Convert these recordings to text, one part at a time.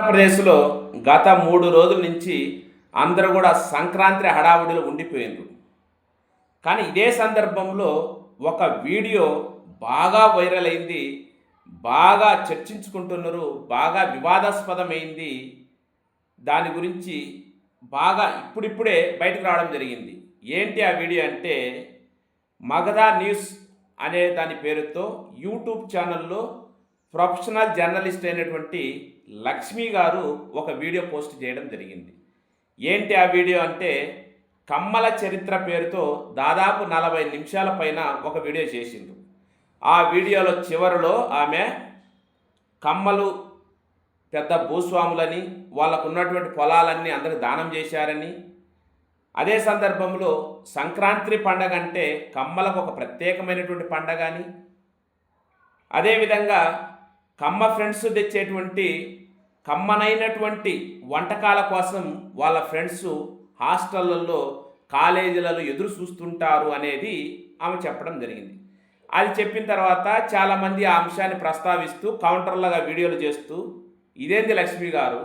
ఆంధ్రప్రదేశ్లో గత మూడు రోజుల నుంచి అందరూ కూడా సంక్రాంతి హడావుడిలో ఉండిపోయింది కానీ ఇదే సందర్భంలో ఒక వీడియో బాగా వైరల్ అయింది బాగా చర్చించుకుంటున్నారు బాగా వివాదాస్పదమైంది. దాని గురించి బాగా ఇప్పుడిప్పుడే బయటకు రావడం జరిగింది. ఏంటి ఆ వీడియో అంటే మగధా న్యూస్ అనే దాని పేరుతో యూట్యూబ్ ఛానల్లో ప్రొఫెషనల్ జర్నలిస్ట్ అయినటువంటి లక్ష్మి గారు ఒక వీడియో పోస్ట్ చేయడం జరిగింది. ఏంటి ఆ వీడియో అంటే కమ్మల చరిత్ర పేరుతో దాదాపు నలభై నిమిషాల పైన ఒక వీడియో చేసిండు. ఆ వీడియోలో చివరిలో ఆమె కమ్మలు పెద్ద భూస్వాములని వాళ్ళకు ఉన్నటువంటి పొలాలన్నీ అందరికి దానం చేశారని. అదే సందర్భంలో సంక్రాంతి పండగ అంటే కమ్మలకు ఒక ప్రత్యేకమైనటువంటి పండగ అని. అదేవిధంగా కమ్మ ఫ్రెండ్స్ తెచ్చేటువంటి కమ్మనైనటువంటి వంటకాల కోసం వాళ్ళ ఫ్రెండ్స్ హాస్టళ్ళల్లో కాలేజీలలో ఎదురు చూస్తుంటారు అనేది ఆమె చెప్పడం జరిగింది. అది చెప్పిన తర్వాత చాలామంది ఆ అంశాన్ని ప్రస్తావిస్తూ కౌంటర్లుగా వీడియోలు చేస్తూ ఇదేంది లక్ష్మి గారు?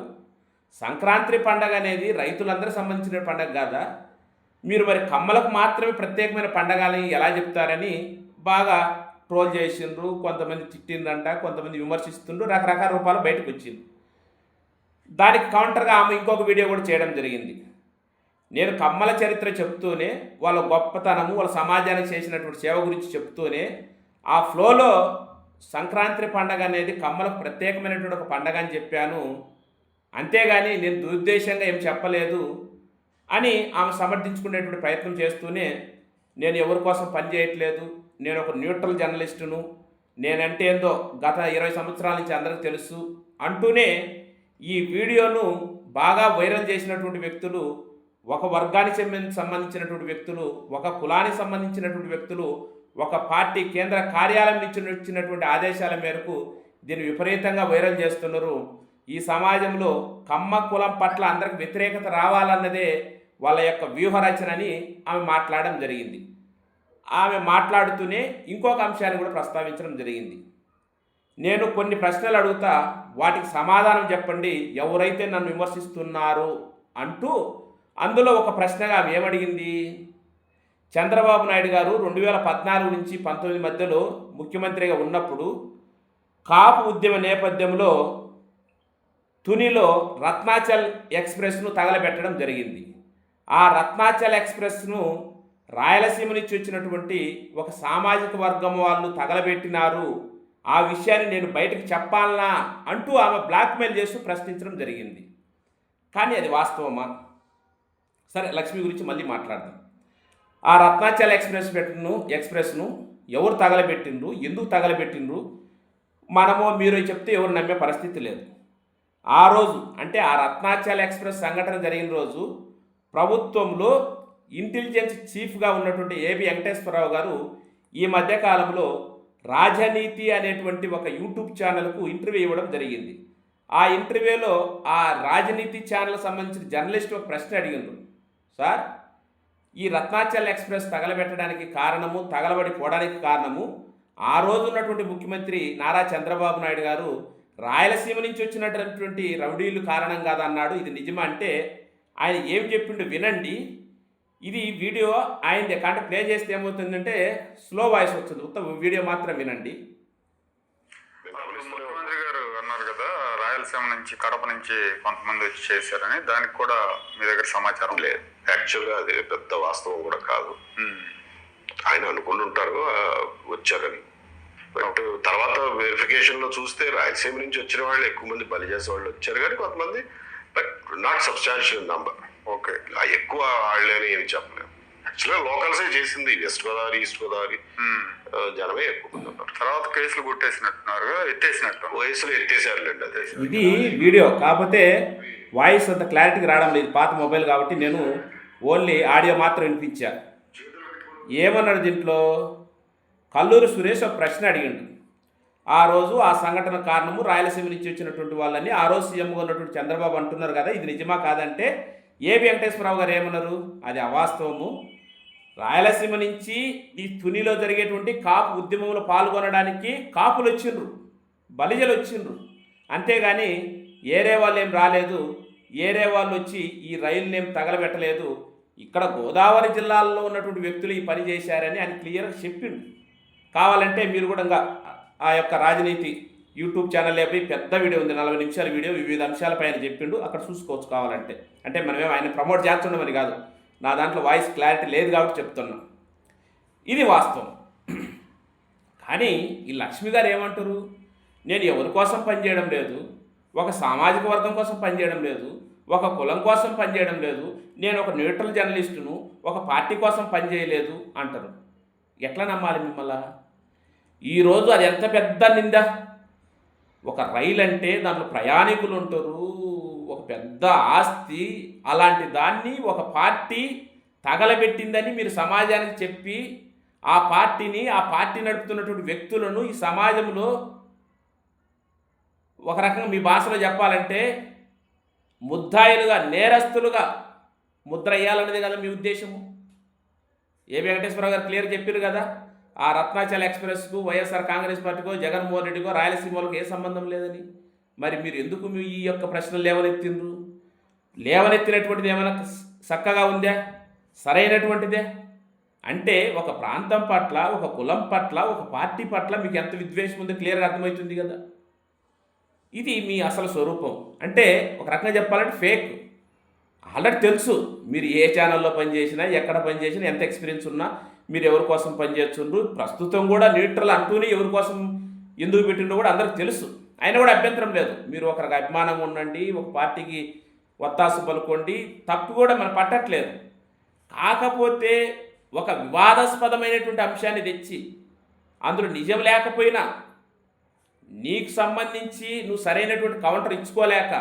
సంక్రాంతి పండగ అనేది రైతులందరూ సంబంధించిన పండగ కాదా? మీరు మరి కమ్మలకు మాత్రమే ప్రత్యేకమైన పండగ అని ఎలా చెప్తారని బాగా ట్రోల్ చేసిండ్రు కొంతమంది తిట్టిండ్రంట కొంతమంది విమర్శిస్తుండ్రు రకరకాల రూపాలు బయటకు వచ్చింది. దానికి కౌంటర్గా ఆమె ఇంకొక వీడియో కూడా చేయడం జరిగింది. నేను కమ్మల చరిత్ర చెప్తూనే వాళ్ళ గొప్పతనము వాళ్ళ సమాజానికి చేసినటువంటి సేవ గురించి చెప్తూనే ఆ ఫ్లోలో సంక్రాంతి పండగ అనేది కమ్మలకు ప్రత్యేకమైనటువంటి ఒక పండగ అని చెప్పాను. అంతేగాని నేను దురుద్దేశంగా ఏం చెప్పలేదు అని ఆమె సమర్థించుకునేటువంటి ప్రయత్నం చేస్తూనే నేను ఎవరి కోసం పని చేయట్లేదు నేను ఒక న్యూట్రల్ జర్నలిస్టును నేనంటే ఏందో గత ఇరవై సంవత్సరాల నుంచి అందరికీ తెలుసు అంటూనే ఈ వీడియోను బాగా వైరల్ చేసినటువంటి వ్యక్తులు ఒక వర్గానికి సంబంధించి- సంబంధించినటువంటి వ్యక్తులు ఒక కులానికి సంబంధించినటువంటి వ్యక్తులు ఒక పార్టీ కేంద్ర కార్యాలయం నుంచి వచ్చినటువంటి ఆదేశాల మేరకు దీన్ని విపరీతంగా వైరల్ చేస్తున్నారు. ఈ సమాజంలో కమ్మ కులం పట్ల అందరికి వ్యతిరేకత రావాలన్నదే వాళ్ళ యొక్క వ్యూహరచనని ఆమె మాట్లాడడం జరిగింది. ఆమె మాట్లాడుతూనే ఇంకొక అంశాన్ని కూడా ప్రస్తావించడం జరిగింది. నేను కొన్ని ప్రశ్నలు అడుగుతా వాటికి సమాధానం చెప్పండి. ఎవరైతే నన్ను విమర్శిస్తున్నారు అంటూ అందులో ఒక ప్రశ్నగా ఆమె ఏమడిగింది? చంద్రబాబు నాయుడు గారు రెండు వేల పద్నాలుగు నుంచి పంతొమ్మిది మధ్యలో ముఖ్యమంత్రిగా ఉన్నప్పుడు కాపు ఉద్యమ నేపథ్యంలో తునిలో రత్నాచల్ ఎక్స్ప్రెస్ను తగలబెట్టడం జరిగింది. ఆ రత్నాచల్ ఎక్స్ప్రెస్ను రాయలసీమ నుంచి వచ్చినటువంటి ఒక సామాజిక వర్గం వాళ్ళు తగలబెట్టినారు. ఆ విషయాన్ని నేను బయటకు చెప్పాలనా అంటూ ఆమె బ్లాక్మెయిల్ చేస్తూ ప్రశ్నించడం జరిగింది. కానీ అది వాస్తవమా? సరే లక్ష్మి గురించి మళ్ళీ మాట్లాడదాం. ఆ రత్నాచల్ ఎక్స్ప్రెస్ పెట్టను ఎక్స్ప్రెస్ను ఎవరు తగలబెట్టిండ్రు? ఎందుకు తగలబెట్టిండ్రు? మనము మీరు చెప్తే ఎవరు నమ్మే పరిస్థితి లేదు. ఆ రోజు అంటే ఆ రత్నాచల్ ఎక్స్ప్రెస్ సంఘటన జరిగిన రోజు ప్రభుత్వంలో ఇంటెలిజెన్స్ చీఫ్గా ఉన్నటువంటి ఏబి వెంకటేశ్వరరావు గారు ఈ మధ్యకాలంలో రాజనీతి అనేటువంటి ఒక యూట్యూబ్ ఛానల్కు ఇంటర్వ్యూ ఇవ్వడం జరిగింది. ఆ ఇంటర్వ్యూలో ఆ రాజనీతి ఛానల్ సంబంధించిన జర్నలిస్ట్ ఒక ప్రశ్న అడిగిండ్రు. సార్ ఈ రత్నాచల్ ఎక్స్ప్రెస్ తగలబెట్టడానికి కారణము తగలబడిపోవడానికి కారణము ఆ రోజు ఉన్నటువంటి ముఖ్యమంత్రి నారా చంద్రబాబు నాయుడు గారు రాయలసీమ నుంచి వచ్చినటువంటి రౌడీలు కారణం కాదన్నాడు. ఇది నిజమా? అంటే ఆయన ఏం చెప్పిండు? వినండి ఇది వీడియో ఆయనది అంటే ప్లే చేస్తే ఏమవుతుందంటే స్లో వాయిస్ వస్తుంది. ఉత్తమ వీడియో మాత్రం వినండి. ముఖ్యమంత్రి గారు అన్నారు కదా రాయలసీమ నుంచి కడప నుంచి కొంతమంది వచ్చి చేశారని. దానికి కూడా మీ దగ్గర సమాచారం లేదు. యాక్చువల్గా అది పెద్ద వాస్తవం కూడా కాదు. ఆయన అనుకుంటుంటారు వచ్చారని. బట్ తర్వాత వెరిఫికేషన్లో చూస్తే రాయలసీమ నుంచి వచ్చిన వాళ్ళు ఎక్కువ మంది బలి చేసే వాళ్ళు వచ్చారు. కానీ కొంతమంది but not substantial number okay. ఎక్కువ అని ఏమి చెప్పలేము. యాక్చువల్గా లోకల్సే చేసింది వెస్ట్ గోదావరి ఈస్ట్ గోదావరి జనమే ఎక్కువ ఉన్నారు. తర్వాత కేసులు గుట్టేసినట్టున్నారు ఎత్తేసినట్టు. వయసులో ఎత్తేసారులేండి అదే. ఇది వీడియో. కాకపోతే వాయిస్ అంత క్లారిటీగా రావడం లేదు. పాత మొబైల్ కాబట్టి నేను ఓన్లీ ఆడియో మాత్రం వినిపించా. ఏమన్నాడు దీంట్లో? కల్లూరు సురేష్ ఒక ప్రశ్న అడిగిండు. ఆ రోజు ఆ సంఘటన కారణము రాయలసీమ నుంచి వచ్చినటువంటి వాళ్ళని ఆ రోజు సీఎంగా ఉన్నటువంటి చంద్రబాబు అంటున్నారు కదా ఇది నిజమా కాదంటే ఏ వెంకటేశ్వరరావు గారు ఏమన్నారు? అది అవాస్తవము. రాయలసీమ నుంచి ఈ తునిలో జరిగేటువంటి కాపు ఉద్యమంలో పాల్గొనడానికి కాపులు వచ్చిండ్రు బలిజలు వచ్చిండ్రు. అంతేగాని ఏరే వాళ్ళు ఏం రాలేదు ఏరే వాళ్ళు వచ్చి ఈ రైలుని ఏం తగలబెట్టలేదు. ఇక్కడ గోదావరి జిల్లాల్లో ఉన్నటువంటి వ్యక్తులు ఈ పని చేశారని ఆయన క్లియర్గా చెప్పిండు. కావాలంటే మీరు కూడా ఇంకా ఆ యొక్క రాజనీతి యూట్యూబ్ ఛానల్ పోయి పెద్ద వీడియో ఉంది నలభై నిమిషాల వీడియో వివిధ అంశాలపైన చెప్పిండు. అక్కడ చూసుకోవచ్చు కావాలంటే. అంటే మనమేం ఆయన ప్రమోట్ చేస్తుండమని కాదు. నా దాంట్లో వాయిస్ క్లారిటీ లేదు కాబట్టి చెప్తున్నా. ఇది వాస్తవం. కానీ ఈ లక్ష్మి గారు ఏమంటారు? నేను ఎవరి కోసం పనిచేయడం లేదు? ఒక సామాజిక వర్గం కోసం పనిచేయడం లేదు? ఒక కులం కోసం పనిచేయడం లేదు? నేను ఒక న్యూట్రల్ జర్నలిస్టును ఒక పార్టీ కోసం పనిచేయలేదు అంటారు. ఎట్లా నమ్మాలి మిమ్మల్ని? ఈరోజు అది ఎంత పెద్ద నిందా? ఒక రైలు అంటే దాంట్లో ప్రయాణికులు ఉంటారు ఒక పెద్ద ఆస్తి అలాంటి దాన్ని ఒక పార్టీ తగలబెట్టిందని మీరు సమాజానికి చెప్పి ఆ పార్టీని ఆ పార్టీ నడుపుతున్నటువంటి వ్యక్తులను ఈ సమాజంలో ఒక రకంగా మీ భాషలో చెప్పాలంటే ముద్దాయిలుగా నేరస్తులుగా ముద్ర వేయాలనేది కదా మీ ఉద్దేశము. ఏ వెంకటేశ్వరరావు గారు క్లియర్ చెప్పారు కదా? ఆ రత్నాచల ఎక్స్ప్రెస్కు వైఎస్ఆర్ కాంగ్రెస్ పార్టీకో జగన్మోహన్ రెడ్డికో రాయలసీమలకు ఏ సంబంధం లేదని? మరి మీరు ఎందుకు మీ ఈ యొక్క ప్రశ్నలు లేవనెత్తిండ్రు? లేవనెత్తినటువంటిది ఏమైనా చక్కగా ఉందా? సరైనటువంటిదే? అంటే ఒక ప్రాంతం పట్ల ఒక కులం పట్ల ఒక పార్టీ పట్ల మీకు ఎంత విద్వేషం ఉందో క్లియర్గా అర్థమవుతుంది కదా? ఇది మీ అసలు స్వరూపం. అంటే ఒక రకంగా చెప్పాలంటే ఫేక్. ఆల్రెడీ తెలుసు మీరు ఏ ఛానల్లో పనిచేసినా ఎక్కడ పనిచేసినా ఎంత ఎక్స్పీరియన్స్ ఉన్నా మీరు ఎవరి కోసం పనిచేస్తుండ్రు ప్రస్తుతం కూడా న్యూట్రల్ అంటూనే ఎవరి కోసం ఎందుకు పెట్టిండో కూడా అందరికి తెలుసు. అయినా కూడా అభ్యంతరం లేదు. మీరు ఒకరికి అభిమానం ఉండండి ఒక పార్టీకి ఒత్తాసు పలుకోండి తప్పు కూడా మనం పట్టట్లేదు. కాకపోతే ఒక వివాదాస్పదమైనటువంటి అంశాన్ని తెచ్చి అందులో నిజం లేకపోయినా నీకు సంబంధించి నువ్వు సరైనటువంటి కౌంటర్ ఇచ్చుకోలేక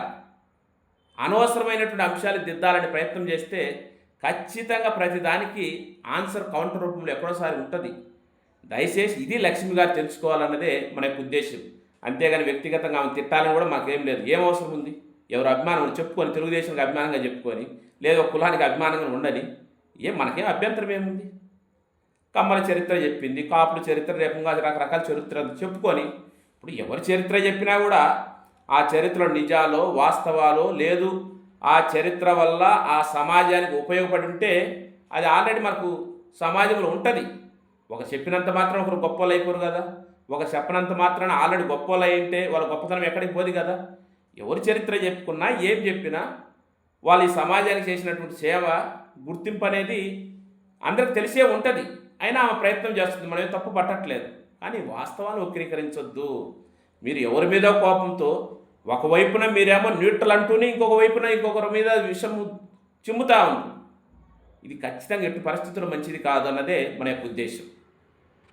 అనవసరమైనటువంటి అంశాలు దిద్దాలని ప్రయత్నం చేస్తే ఖచ్చితంగా ప్రతిదానికి ఆన్సర్ కౌంటర్ రూపంలో ఎక్కడోసారి ఉంటుంది. దయచేసి ఇది లక్ష్మి గారు తెలుసుకోవాలన్నదే మన యొక్క ఉద్దేశం అంతేగాని వ్యక్తిగతంగా ఆమె తిట్టాలని కూడా మాకేం లేదు. ఏం అవసరం ఉంది? ఎవరు అభిమానం చెప్పుకొని తెలుగుదేశానికి అభిమానంగా చెప్పుకొని లేదా కులానికి అభిమానంగా ఉండని ఏం మనకేం అభ్యంతరం ఏముంది? కమ్మల చరిత్ర చెప్పింది కాపుల చరిత్ర రేపంగా రకరకాల చరిత్ర చెప్పుకొని ఇప్పుడు ఎవరి చరిత్ర చెప్పినా కూడా ఆ చరిత్రలో నిజాలో వాస్తవాలో లేదు ఆ చరిత్ర వల్ల ఆ సమాజానికి ఉపయోగపడి ఉంటే అది ఆల్రెడీ మనకు సమాజంలో ఉంటుంది. ఒక చెప్పినంత మాత్రం ఒకరు గొప్పలు అయిపోరు కదా. ఒక చెప్పినంత మాత్రాన ఆల్రెడీ గొప్పలు అయి ఉంటే వాళ్ళ గొప్పతనం ఎక్కడికి పోదు కదా. ఎవరి చరిత్ర చెప్పుకున్నా ఏం చెప్పినా వాళ్ళు ఈ సమాజానికి చేసినటువంటి సేవ గుర్తింపు అనేది అందరికి తెలిసే ఉంటుంది. అయినా ఆమె ప్రయత్నం చేస్తుంది. మనమే తప్పు పట్టట్లేదు. కానీ వాస్తవాన్ని వక్రీకరించొద్దు. మీరు ఎవరి మీద కోపంతో ఒకవైపున మీరేమో న్యూట్రల్ అంటూనే ఇంకొక వైపున ఇంకొకరి మీద విషం చిమ్ముతా ఉంది. ఇది ఖచ్చితంగా ఎట్టి పరిస్థితుల్లో మంచిది కాదు అన్నదే మన యొక్క ఉద్దేశం.